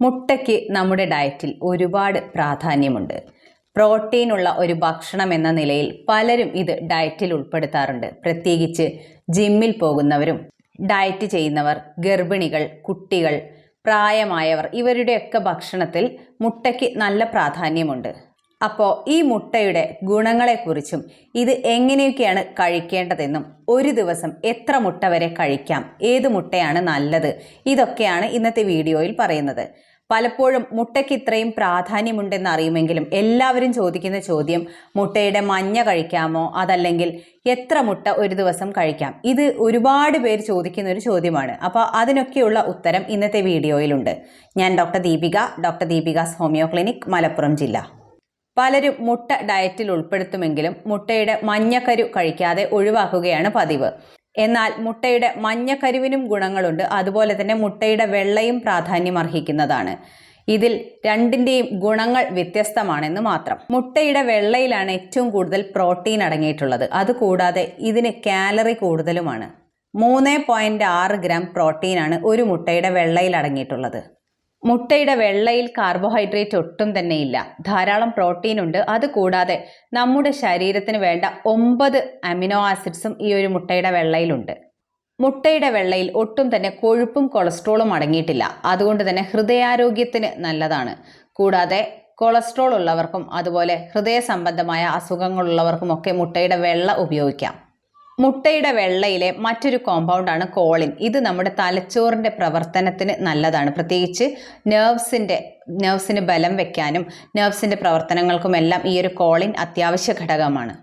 മുട്ടയ്ക്ക് നമ്മുടെ ഡയറ്റിൽ ഒരുപാട് പ്രാധാന്യമുണ്ട്. പ്രോട്ടീൻ ഉള്ള ഒരു ഭക്ഷണം എന്ന നിലയിൽ പലരും ഇത് ഡയറ്റിൽ ഉൾപ്പെടുത്താറുണ്ട്. പ്രത്യേകിച്ച് ജിമ്മിൽ പോകുന്നവരും ഡയറ്റ് ചെയ്യുന്നവർ ഗർഭിണികൾ കുട്ടികൾ പ്രായമായവർ ഇവരുടെയൊക്കെ ഭക്ഷണത്തിൽ മുട്ടയ്ക്ക് നല്ല പ്രാധാന്യമുണ്ട്. അപ്പോൾ ഈ മുട്ടയുടെ ഗുണങ്ങളെക്കുറിച്ചും ഇത് എങ്ങനെയൊക്കെയാണ് കഴിക്കേണ്ടതെന്നും ഒരു ദിവസം എത്ര മുട്ട വരെ കഴിക്കാം ഏത് മുട്ടയാണ് നല്ലത് ഇതൊക്കെയാണ് ഇന്നത്തെ വീഡിയോയിൽ പറയുന്നത്. പലപ്പോഴും മുട്ടയ്ക്ക് ഇത്രയും പ്രാധാന്യമുണ്ടെന്ന് അറിയുമെങ്കിലും എല്ലാവരും ചോദിക്കുന്ന ചോദ്യം മുട്ടയുടെ മഞ്ഞ കഴിക്കാമോ? അതല്ലെങ്കിൽ എത്ര മുട്ട ഒരു ദിവസം കഴിക്കാം? ഇത് ഒരുപാട് പേര് ചോദിക്കുന്ന ഒരു ചോദ്യമാണ്. അപ്പോൾ അതിനൊക്കെയുള്ള ഉത്തരം ഇന്നത്തെ വീഡിയോയിലുണ്ട്. ഞാൻ doctor Deepika doctor Deepika's homeo clinic Malappuram ജില്ല. പലരും മുട്ട ഡയറ്റിൽ ഉൾപ്പെടുത്തുമെങ്കിലും മുട്ടയുടെ മഞ്ഞക്കരു കഴിക്കാതെ ഒഴിവാക്കുകയാണ് പതിവ്. എന്നാൽ മുട്ടയുടെ മഞ്ഞക്കരുവിനും ഗുണങ്ങളുണ്ട്. അതുപോലെ തന്നെ മുട്ടയുടെ വെള്ളയും പ്രാധാന്യം അർഹിക്കുന്നതാണ്. ഇതിൽ രണ്ടിന്റെയും ഗുണങ്ങൾ വ്യത്യസ്തമാണെന്ന് മാത്രം. മുട്ടയുടെ വെള്ളയിലാണ് ഏറ്റവും കൂടുതൽ പ്രോട്ടീൻ അടങ്ങിയിട്ടുള്ളത്. അതുകൂടാതെ ഇതിന് കാലറി കൂടുതലുമാണ്. മൂന്ന് പോയിന്റ് ആറ് ഗ്രാം പ്രോട്ടീനാണ് ഒരു മുട്ടയുടെ വെള്ളയിൽ അടങ്ങിയിട്ടുള്ളത്. മുട്ടയുടെ വെള്ളയിൽ കാർബോഹൈഡ്രേറ്റ് ഒട്ടും തന്നെ ഇല്ല. ധാരാളം പ്രോട്ടീൻ ഉണ്ട്. അതുകൂടാതെ നമ്മുടെ ശരീരത്തിന് വേണ്ട ഒമ്പത് അമിനോ ആസിഡ്സും ഈ ഒരു മുട്ടയുടെ വെള്ളയിലുണ്ട് മുട്ടയുടെ വെള്ളയിൽ ഒട്ടും തന്നെ കൊഴുപ്പും കൊളസ്ട്രോളും അടങ്ങിയിട്ടില്ല. അതുകൊണ്ട് തന്നെ ഹൃദയാരോഗ്യത്തിന് നല്ലതാണ്. കൂടാതെ കൊളസ്ട്രോൾ ഉള്ളവർക്കും അതുപോലെ ഹൃദയ സംബന്ധമായ അസുഖങ്ങളുള്ളവർക്കും ഒക്കെ മുട്ടയുടെ വെള്ള ഉപയോഗിക്കാം. മുട്ടയുടെ വെള്ളയിലെ മറ്റൊരു കോമ്പൗണ്ടാണ് കോളിൻ ഇത് നമ്മുടെ തലച്ചോറിന്റെ പ്രവർത്തനത്തിന് നല്ലതാണ്. പ്രത്യേകിച്ച് നെർവ്സിന്റെ നെർവ്സിന് ബലം വെക്കാനും നെർവ്സിന്റെ പ്രവർത്തനങ്ങൾക്കുമെല്ലാം ഈ ഒരു കോളിൻ അത്യാവശ്യ ഘടകമാണ്.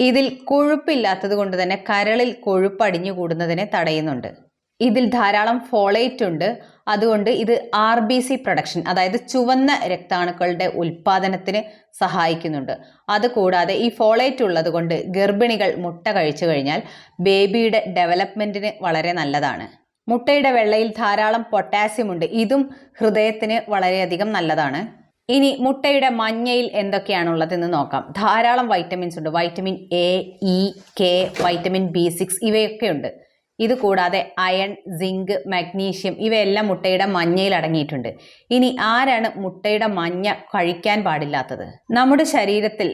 ഇതിൽ കൊഴുപ്പില്ലാത്തത് കൊണ്ട് തന്നെ കരളിൽ കൊഴുപ്പ് അടിഞ്ഞു കൂടുന്നതിനെ തടയുന്നുണ്ട്. ഇതിൽ ധാരാളം ഫോളേറ്റ് ഉണ്ട്. അതുകൊണ്ട് ഇത് ആർ ബി സി പ്രൊഡക്ഷൻ അതായത് ചുവന്ന രക്താണുക്കളുടെ ഉൽപ്പാദനത്തിന് സഹായിക്കുന്നുണ്ട്. അതുകൂടാതെ ഈ ഫോളേറ്റ് ഉള്ളത് കൊണ്ട് ഗർഭിണികൾ മുട്ട കഴിച്ചു കഴിഞ്ഞാൽ ബേബിയുടെ ഡെവലപ്മെന്റിന് വളരെ നല്ലതാണ്. മുട്ടയുടെ വെള്ളയിൽ ധാരാളം പൊട്ടാസ്യം ഉണ്ട്. ഇതും ഹൃദയത്തിന് വളരെയധികം നല്ലതാണ്. ഇനി മുട്ടയുടെ മഞ്ഞയിൽ എന്തൊക്കെയാണുള്ളതെന്ന് നോക്കാം. ധാരാളം വൈറ്റമിൻസ് ഉണ്ട്. Vitamin A E K vitamin B six ഇവയൊക്കെ ഉണ്ട്. ഇത് കൂടാതെ അയൺ സിങ്ക് മഗ്നീഷ്യം ഇവയെല്ലാം മുട്ടയുടെ മഞ്ഞയിൽ അടങ്ങിയിട്ടുണ്ട്. ഇനി ആരാണ് മുട്ടയുടെ മഞ്ഞ കഴിക്കാൻ പാടില്ലാത്തത്? നമ്മുടെ ശരീരത്തിൽ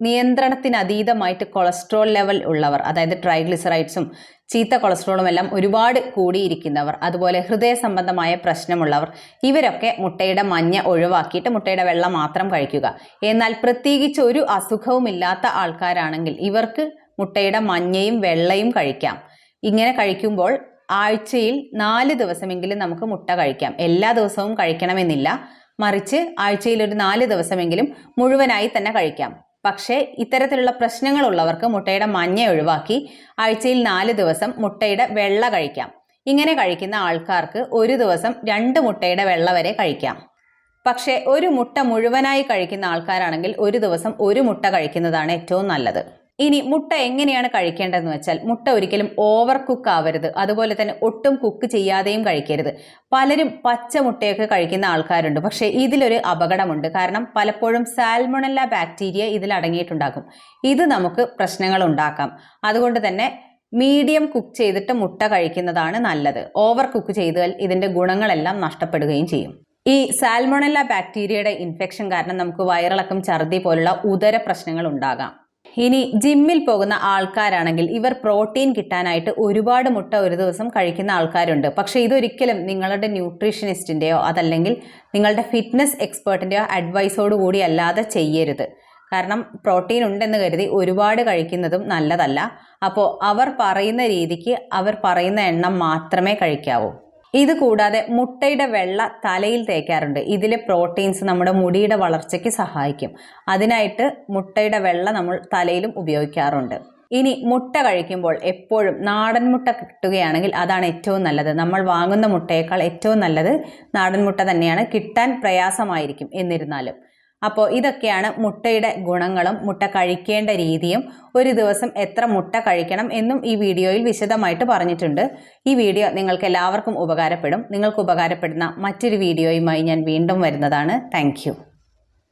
നിയന്ത്രണത്തിന് അതീതമായിട്ട് കൊളസ്ട്രോൾ ലെവൽ ഉള്ളവർ അതായത് ട്രൈഗ്ലിസറൈഡ്സും ചീത്ത കൊളസ്ട്രോളും എല്ലാം ഒരുപാട് കൂടിയിരിക്കുന്നവർ അതുപോലെ ഹൃദയ സംബന്ധമായ പ്രശ്നമുള്ളവർ ഇവരൊക്കെ മുട്ടയുടെ മഞ്ഞ ഒഴിവാക്കിയിട്ട് മുട്ടയുടെ വെള്ളം മാത്രം കഴിക്കുക. എന്നാൽ പ്രത്യേകിച്ച് ഒരു അസുഖവുമില്ലാത്ത ആൾക്കാരാണെങ്കിൽ ഇവർക്ക് മുട്ടയുടെ മഞ്ഞയും വെള്ളയും കഴിക്കാം. ഇങ്ങനെ കഴിക്കുമ്പോൾ ആഴ്ചയിൽ നാല് ദിവസമെങ്കിലും നമുക്ക് മുട്ട കഴിക്കാം. എല്ലാ ദിവസവും കഴിക്കണമെന്നില്ല. മറിച്ച് ആഴ്ചയിൽ ഒരു നാല് ദിവസമെങ്കിലും മുഴുവനായി തന്നെ കഴിക്കാം. പക്ഷേ ഇത്തരത്തിലുള്ള പ്രശ്നങ്ങളുള്ളവർക്ക് മുട്ടയുടെ മഞ്ഞ ഒഴിവാക്കി ആഴ്ചയിൽ നാല് ദിവസം മുട്ടയുടെ വെള്ള കഴിക്കാം. ഇങ്ങനെ കഴിക്കുന്ന ആൾക്കാർക്ക് ഒരു ദിവസം രണ്ട് മുട്ടയുടെ വെള്ള വരെ കഴിക്കാം. പക്ഷേ ഒരു മുട്ട മുഴുവനായി കഴിക്കുന്ന ആൾക്കാരാണെങ്കിൽ ഒരു ദിവസം ഒരു മുട്ട കഴിക്കുന്നതാണ് ഏറ്റവും നല്ലത്. ഇനി മുട്ട എങ്ങനെയാണ് കഴിക്കേണ്ടതെന്ന് വെച്ചാൽ മുട്ട ഒരിക്കലും ഓവർ കുക്ക് ആവരുത്. അതുപോലെ തന്നെ ഒട്ടും കുക്ക് ചെയ്യാതെയും കഴിക്കരുത്. പലരും പച്ച മുട്ടയൊക്കെ കഴിക്കുന്ന ആൾക്കാരുണ്ട്. പക്ഷേ ഇതിലൊരു അപകടമുണ്ട്. കാരണം പലപ്പോഴും സാൽമൊണല്ല ബാക്ടീരിയ ഇതിൽ അടങ്ങിയിട്ടുണ്ടാകും. ഇത് നമുക്ക് പ്രശ്നങ്ങൾ ഉണ്ടാക്കാം. അതുകൊണ്ട് തന്നെ മീഡിയം കുക്ക് ചെയ്തിട്ട് മുട്ട കഴിക്കുന്നതാണ് നല്ലത്. ഓവർ കുക്ക് ചെയ്താൽ ഇതിന്റെ ഗുണങ്ങളെല്ലാം നഷ്ടപ്പെടുകയും ചെയ്യും. ഈ സാൽമൊണല്ല ബാക്ടീരിയയുടെ ഇൻഫെക്ഷൻ കാരണം നമുക്ക് വയറിളക്കം ഛർദി പോലുള്ള ഉദര പ്രശ്നങ്ങൾ ഉണ്ടാകാം. ഇനി ജിമ്മിൽ പോകുന്ന ആൾക്കാരാണെങ്കിൽ ഇവർ പ്രോട്ടീൻ കിട്ടാനായിട്ട് ഒരുപാട് മുട്ട ഒരു ദിവസം കഴിക്കുന്ന ആൾക്കാരുണ്ട്. പക്ഷേ ഇതൊരിക്കലും നിങ്ങളുടെ ന്യൂട്രീഷനിസ്റ്റിന്റെയോ അതല്ലെങ്കിൽ നിങ്ങളുടെ ഫിറ്റ്നസ് എക്സ്പേർട്ടിന്റെയോ അഡ്വൈസോട് കൂടി അല്ലാതെ ചെയ്യരുത്. കാരണം പ്രോട്ടീൻ ഉണ്ടെന്ന് കരുതി ഒരുപാട് കഴിക്കുന്നതും നല്ലതല്ല. അപ്പോൾ അവർ പറയുന്ന രീതിക്ക് അവർ പറയുന്ന എണ്ണം മാത്രമേ കഴിക്കാവൂ. ഇത് കൂടാതെ മുട്ടയുടെ വെള്ള തലയിൽ തേക്കാറുണ്ട്. ഇതിലെ പ്രോട്ടീൻസ് നമ്മുടെ മുടിയുടെ വളർച്ചയ്ക്ക് സഹായിക്കും. അതിനായിട്ട് മുട്ടയുടെ വെള്ള നമ്മൾ തലയിലും ഉപയോഗിക്കാറുണ്ട്. ഇനി മുട്ട കഴിക്കുമ്പോൾ എപ്പോഴും നാടൻ മുട്ട കിട്ടുകയാണെങ്കിൽ അതാണ് ഏറ്റവും നല്ലത്. നമ്മൾ വാങ്ങുന്ന മുട്ടയേക്കാൾ ഏറ്റവും നല്ലത് നാടൻ മുട്ട തന്നെയാണ്. കിട്ടാൻ പ്രയാസമായിരിക്കും എന്നിരുന്നാലും. അപ്പോൾ ഇതൊക്കെയാണ് മുട്ടയുടെ ഗുണങ്ങളും മുട്ട കഴിക്കേണ്ട രീതിയും ഒരു ദിവസം എത്ര മുട്ട കഴിക്കണം എന്നും ഈ വീഡിയോയിൽ വിശദമായിട്ട് പറഞ്ഞിട്ടുണ്ട്. ഈ വീഡിയോ നിങ്ങൾക്ക് എല്ലാവർക്കും ഉപകാരപ്പെടും. നിങ്ങൾക്ക് ഉപകാരപ്പെടുന്ന മറ്റൊരു വീഡിയോയുമായി ഞാൻ വീണ്ടും വരുന്നതാണ്. താങ്ക്